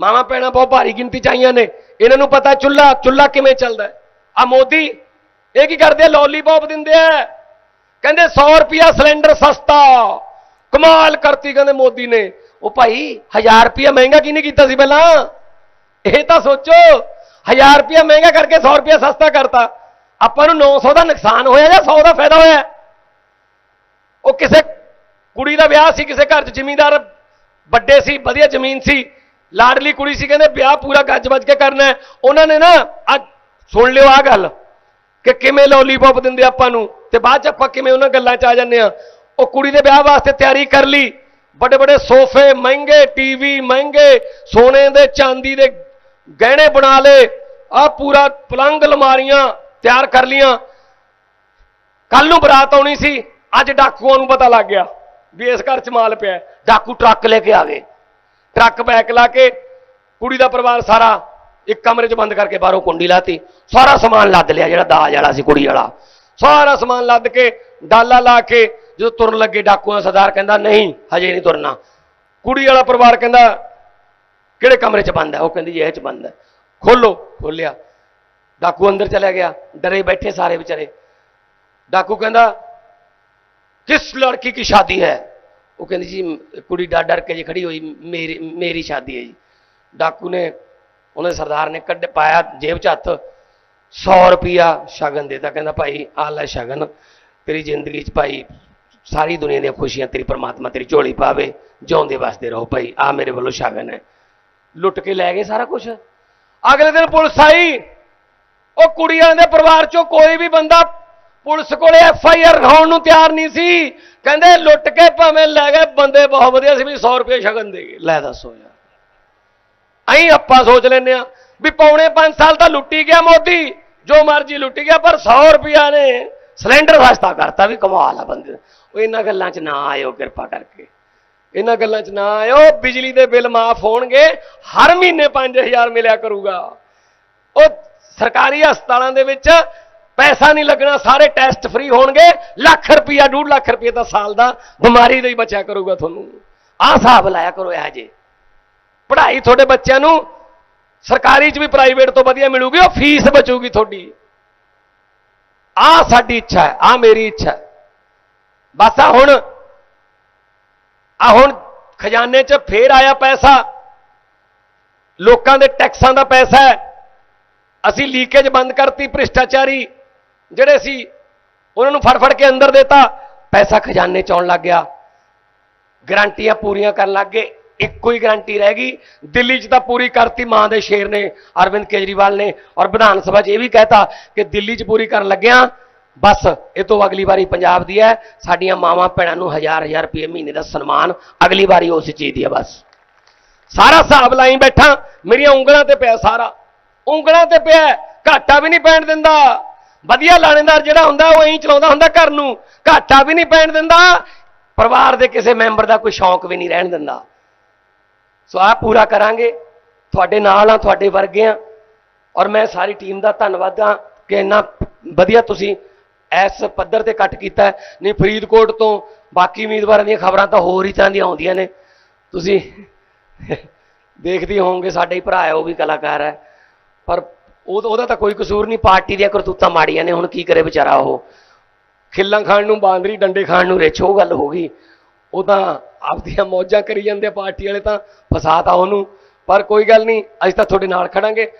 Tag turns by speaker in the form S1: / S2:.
S1: ਮਾਵਾਂ ਪੈਣਾ ਬਹੁਤ ਭਾਰੀ ਗਿਣਤੀ ਚ ਆਈਆਂ ਨੇ। ਇਹਨਾਂ ਨੂੰ ਪਤਾ ਚੁੱਲਾ ਚੁੱਲਾ ਕਿਵੇਂ ਚੱਲਦਾ ਆ ਮੋਦੀ, ਇਹ ਕੀ ਕਰਦੇ ਆ? ਲੋਲੀਪੌਪ ਦਿੰਦੇ ਆ। ਕਹਿੰਦੇ 100 ਰੁਪਿਆ ਸਿਲੰਡਰ ਸਸਤਾ। ਕਮਾਲ ਕਰਤੀ ਕਹਿੰਦੇ ਮੋਦੀ ਨੇ। ਉਹ ਭਾਈ 1000 ਰੁਪਿਆ ਮਹਿੰਗਾ ਕਿਹਨੇ ਕੀਤਾ ਸੀ ਪਹਿਲਾਂ? ਇਹ ਤਾਂ ਸੋਚੋ 1000 ਰੁਪਿਆ ਮਹਿੰਗਾ ਕਰਕੇ 100 ਰੁਪਿਆ ਸਸਤਾ ਕਰਤਾ। ਆਪਾਂ ਨੂੰ 900 ਦਾ ਨੁਕਸਾਨ ਹੋਇਆ ਜਾਂ 100 ਦਾ ਫਾਇਦਾ ਹੋਇਆ? ਉਹ ਕਿਸੇ ਕੁੜੀ ਦਾ ਵਿਆਹ ਸੀ, ਕਿਸੇ ਘਰ 'ਚ ਜ਼ਿਮੀਂਦਾਰ ਵੱਡੇ ਸੀ, ਵਧੀਆ ਜ਼ਮੀਨ ਸੀ। ਲਾਡਲੀ ਕੁੜੀ ਸੀ, ਕਹਿੰਦੇ ਵਿਆਹ ਪੂਰਾ ਗੱਜ ਵੱਜ ਕੇ ਕਰਨਾ ਉਹਨਾਂ ਨੇ ਨਾ ਅੱਜ ਸੁਣ ਲਿਓ ਆ ਗੱਲ, ਕਿ ਕਿਵੇਂ ਲੋਲੀਪੌਪ ਦਿੰਦੇ ਆਪਾਂ ਨੂੰ, ਤੇ ਬਾਅਦ ਚ ਆਪਾਂ ਕਿਵੇਂ ਉਹਨਾਂ ਗੱਲਾਂ 'ਚ ਆ ਜਾਂਦੇ ਆ ਉਹ ਕੁੜੀ ਦੇ ਵਿਆਹ ਵਾਸਤੇ ਤਿਆਰੀ ਕਰ ਲਈ। ਵੱਡੇ ਵੱਡੇ ਸੋਫੇ, ਮਹਿੰਗੇ ਟੀਵੀ ਮਹਿੰਗੇ ਸੋਨੇ ਦੇ, ਚਾਂਦੀ ਦੇ ਗਹਿਣੇ ਬਣਾ ਲਏ। ਆ ਪੂਰਾ ਪਲੰਗ ਲਮਾਰੀਆਂ ਤਿਆਰ ਕਰ ਲੀਆਂ ਕੱਲ ਨੂੰ ਬਰਾਤ ਆਉਣੀ ਸੀ, ਅੱਜ ਡਾਕੂਆਂ ਨੂੰ ਪਤਾ ਲੱਗ ਗਿਆ ਵੀ ਇਸ ਘਰ 'ਚ ਮਾਲ ਪਿਆ ਡਾਕੂ ਟਰੱਕ ਲੈ ਕੇ ਆ ਗਏ। ਟਰੱਕ ਬੈਕ ਲਾ ਕੇ ਕੁੜੀ ਦਾ ਪਰਿਵਾਰ ਸਾਰਾ ਇੱਕ ਕਮਰੇ 'ਚ ਬੰਦ ਕਰਕੇ ਬਾਹਰੋਂ ਕੁੰਡੀ ਲਾਤੀ। ਸਾਰਾ ਸਮਾਨ ਲੱਦ ਲਿਆ ਜਿਹੜਾ ਦਾਜ ਵਾਲਾ ਸੀ ਕੁੜੀ ਵਾਲਾ। ਸਾਰਾ ਸਮਾਨ ਲੱਦ ਕੇ ਡਾਲਾ ਲਾ ਕੇ ਜਦੋਂ ਤੁਰਨ ਲੱਗੇ ਡਾਕੂਆਂ ਸਰਦਾਰ ਕਹਿੰਦਾ, ਨਹੀਂ, ਹਜੇ ਨਹੀਂ ਤੁਰਨਾ। ਕੁੜੀ ਵਾਲਾ ਪਰਿਵਾਰ ਕਹਿੰਦਾ, ਕਿਹੜੇ ਕਮਰੇ 'ਚ ਬੰਦ ਹੈ? ਉਹ ਕਹਿੰਦੀ, ਇਹ 'ਚ ਬੰਦ ਹੈ। ਖੋਲੋ, ਖੋਲਿਆ। ਡਾਕੂ ਅੰਦਰ ਚਲਾ ਗਿਆ। ਡਰੇ ਬੈਠੇ ਸਾਰੇ ਵਿਚਾਰੇ। ਡਾਕੂ ਕਹਿੰਦਾ, ਕਿਸ ਲੜਕੀ ਕੀ ਸ਼ਾਦੀ ਹੈ? ਉਹ ਕਹਿੰਦੀ ਜੀ, ਕੁੜੀ ਡਰ ਡਰ ਕੇ ਜੀ ਖੜੀ ਹੋਈ, ਮੇਰੀ ਮੇਰੀ ਸ਼ਾਦੀ ਹੈ ਜੀ। ਡਾਕੂ ਨੇ, ਉਹਨੇ ਸਰਦਾਰ ਨੇ ਕੱਢ, ਪਾਇਆ ਜੇਬ 'ਚ ਹੱਥ 100 ਰੁਪਿਆ ਸ਼ਗਨ ਦੇਤਾ। ਕਹਿੰਦਾ ਭਾਈ ਆ ਲੈ ਸ਼ਗਨ, ਤੇਰੀ ਜ਼ਿੰਦਗੀ 'ਚ ਭਾਈ, ਸਾਰੀ ਦੁਨੀਆ ਦੀਆਂ ਖੁਸ਼ੀਆਂ ਤੇਰੀ ਪਰਮਾਤਮਾ ਤੇਰੀ ਝੋਲੀ ਪਾਵੇ, ਜਿਉਂਦੇ ਵਾਸਤੇ ਰਹੋ ਭਾਈ ਆ ਮੇਰੇ ਵੱਲੋਂ ਸ਼ਗਨ ਹੈ। ਲੁੱਟ ਕੇ ਲੈ ਗਏ ਸਾਰਾ ਕੁਝ ਅਗਲੇ ਦਿਨ ਪੁਲਿਸ ਆਈ। ਉਹ ਕੁੜੀਆਂ ਦੇ ਪਰਿਵਾਰ 'ਚੋਂ ਕੋਈ ਵੀ ਬੰਦਾ ਪੁਲਿਸ ਕੋਲੇ ਐਫ ਆਈ ਆਰ ਲਾਉਣ ਨੂੰ ਤਿਆਰ ਨਹੀਂ ਸੀ। ਕਹਿੰਦੇ ਲੁੱਟ ਕੇ ਭਾਵੇਂ ਲੈ ਗਏ, ਬੰਦੇ ਬਹੁਤ ਵਧੀਆ ਸੀ ਵੀ 100 ਰੁਪਏ ਸ਼ਗਨ ਦੇ ਗਏ। ਲੈ ਦੱਸੋ ਯਾਰ। ਅਹੀਂ ਆਪਾਂ ਸੋਚ ਲੈਨੇ ਆ ਵੀ ਪੌਣੇ 5 ਸਾਲ ਤਾਂ ਲੁੱਟੀ ਗਿਆ ਮੋਦੀ, ਜੋ ਮਰਜ਼ੀ ਲੁੱਟੀ ਗਿਆ, ਪਰ 100 ਰੁਪਿਆ ਨੇ ਸਿਲੰਡਰ ਸਸਤਾ ਕਰਤਾ ਵੀ ਕਮਾਲ ਆ ਬੰਦੇ ਉਹ ਇਹਨਾਂ ਗੱਲਾਂ 'ਚ ਨਾ ਆਇਓ ਕਿਰਪਾ ਕਰਕੇ। ਇਹਨਾਂ ਗੱਲਾਂ 'ਚ ਨਾ ਆਇਓ, ਬਿਜਲੀ ਦੇ ਬਿੱਲ ਮਾਫ ਹੋਣਗੇ, ਹਰ ਮਹੀਨੇ 5000 ਮਿਲਿਆ ਕਰੂਗਾ। ਉਹ ਸਰਕਾਰੀ ਹਸਪਤਾਲਾਂ ਦੇ ਵਿੱਚ ਪੈਸਾ ਨਹੀਂ ਲੱਗਣਾ, ਸਾਰੇ ਟੈਸਟ ਫ੍ਰੀ ਹੋਣਗੇ। ਲੱਖ ਰੁਪਈਆ 2 ਲੱਖ ਰੁਪਈਆ ਤਾਂ ਸਾਲ ਦਾ ਬਿਮਾਰੀ ਲਈ ਬਚਿਆ ਕਰੂਗਾ ਤੁਹਾਨੂੰ। ਆਹ ਹਿਸਾਬ ਲਾਇਆ ਕਰੋ ਇਹ ਜੇ ਪੜ੍ਹਾਈ ਤੁਹਾਡੇ ਬੱਚਿਆਂ ਨੂੰ ਸਰਕਾਰੀ 'ਚ ਵੀ ਪ੍ਰਾਈਵੇਟ ਤੋਂ ਵਧੀਆ ਮਿਲੂਗੀ, ਉਹ ਫੀਸ ਬਚੂਗੀ ਤੁਹਾਡੀ। ਆਹ ਸਾਡੀ ਇੱਛਾ ਹੈ ਆਹ ਮੇਰੀ ਇੱਛਾ ਬਸ ਆ ਹੁਣ ਆ ਹੁਣ ਖਜ਼ਾਨੇ 'ਚ ਫੇਰ ਆਇਆ ਪੈਸਾ। ਲੋਕਾਂ ਦੇ ਟੈਕਸਾਂ ਦਾ ਪੈਸਾ ਹੈ। ਅਸੀਂ ਲੀਕੇਜ ਬੰਦ ਕਰਤੀ ਭ੍ਰਿਸ਼ਟਾਚਾਰੀ। ਜਿਹੜੇ ਸੀ, ਉਹਨਾਂ ਨੂੰ ਫੜ ਫੜ ਕੇ ਅੰਦਰ ਦੇਤਾ, ਪੈਸਾ ਖਜ਼ਾਨੇ ਚ ਆਉਣ ਲੱਗ ਗਿਆ। ਗਰੰਟੀਆਂ ਪੂਰੀਆਂ ਕਰਨ ਲੱਗ ਗਏ, ਇੱਕੋ ਹੀ ਗਰੰਟੀ ਰਹਿ ਗਈ। ਦਿੱਲੀ 'ਚ ਤਾਂ ਪੂਰੀ ਕਰਤੀ ਮਾਂ ਦੇ ਸ਼ੇਰ ਨੇ, ਅਰਵਿੰਦ ਕੇਜਰੀਵਾਲ ਨੇ, ਔਰ ਵਿਧਾਨ ਸਭਾ 'ਚ ਇਹ ਵੀ ਕਹਿਤਾ ਕਿ ਦਿੱਲੀ 'ਚ ਪੂਰੀ ਕਰਨ ਲੱਗਿਆ, ਬਸ ਇਹ ਤੋਂ ਅਗਲੀ ਵਾਰੀ ਪੰਜਾਬ ਦੀ ਹੈ, ਸਾਡੀਆਂ ਮਾਵਾਂ ਭੈਣਾਂ ਨੂੰ ਹਜ਼ਾਰ ਹਜ਼ਾਰ ਰੁਪਏ ਮਹੀਨੇ ਦਾ ਸਨਮਾਨ ਅਗਲੀ ਵਾਰੀ ਉਸ ਚੀਜ਼ ਦੀ ਹੈ ਬਸ। ਸਾਰਾ ਹਿਸਾਬ ਲਾਈ ਬੈਠਾ, ਮੇਰੀਆਂ ਉਂਗਲਾਂ ਤੇ ਪਿਆ ਸਾਰਾ। ਉਂਗਲਾਂ ਤੇ ਪਿਆ, ਘਾਟਾ ਵੀ ਨਹੀਂ ਪੈਣ ਦਿੰਦਾ। ਵਧੀਆ ਲਾਣੇਦਾਰ ਜਿਹੜਾ ਹੁੰਦਾ ਉਹ ਐਂ ਚਲਾਉਂਦਾ ਹੁੰਦਾ ਘਰ ਨੂੰ। ਘਾਟਾ ਵੀ ਨਹੀਂ ਪੈਣ ਦਿੰਦਾ। ਪਰਿਵਾਰ ਦੇ ਕਿਸੇ ਮੈਂਬਰ ਦਾ ਕੋਈ ਸ਼ੌਂਕ ਵੀ ਨਹੀਂ ਰਹਿਣ ਦਿੰਦਾ। ਸੋ ਆ ਪੂਰਾ ਕਰਾਂਗੇ। ਤੁਹਾਡੇ ਨਾਲ ਆ, ਤੁਹਾਡੇ ਵਰਗੇ ਆ। ਔਰ ਮੈਂ ਸਾਰੀ ਟੀਮ ਦਾ ਧੰਨਵਾਦ ਆ ਕਿ ਇੰਨਾ ਵਧੀਆ ਤੁਸੀਂ ਇਸ ਪੱਧਰ ਤੇ ਕੱਟ ਕੀਤਾ ਨਹੀਂ, ਫਰੀਦਕੋਟ ਤੋਂ ਬਾਕੀ ਉਮੀਦਵਾਰਾਂ ਦੀਆਂ ਖਬਰਾਂ ਤਾਂ ਹੋਰ ਹੀ ਤਰ੍ਹਾਂ ਦੀਆਂ ਆਉਂਦੀਆਂ ਨੇ। ਤੁਸੀਂ ਦੇਖਦੇ ਹੋਵੋਗੇ, ਸਾਡੇ ਹੀ ਭਰਾ ਹੈ, ਉਹ ਵੀ ਕਲਾਕਾਰ ਹੈ। ਪਰ ਉਹ ਉਹਦਾ ਤਾਂ ਕੋਈ ਕਸੂਰ ਨਹੀਂ, ਪਾਰਟੀ ਦੀਆਂ ਕਰਤੂਤਾਂ ਮਾੜੀਆਂ ਨੇ, ਹੁਣ ਕੀ ਕਰੇ ਵਿਚਾਰਾ ਉਹ? ਖਿੱਲਾਂ ਖਾਣ ਨੂੰ ਬਾਂਦਰੀ, ਡੰਡੇ ਖਾਣ ਨੂੰ ਰਿੱਛ, ਉਹ ਗੱਲ ਹੋ ਗਈ। ਉਹ ਤਾਂ ਆਪਦੀਆਂ ਮੌਜਾਂ ਕਰੀ ਜਾਂਦੇ ਆ ਪਾਰਟੀ ਵਾਲੇ ਤਾਂ ਫਸਾਤਾ ਉਹਨੂੰ। ਪਰ ਕੋਈ ਗੱਲ ਨਹੀਂ, ਅਸੀਂ ਤਾਂ ਤੁਹਾਡੇ ਨਾਲ ਖੜਾਂਗੇ।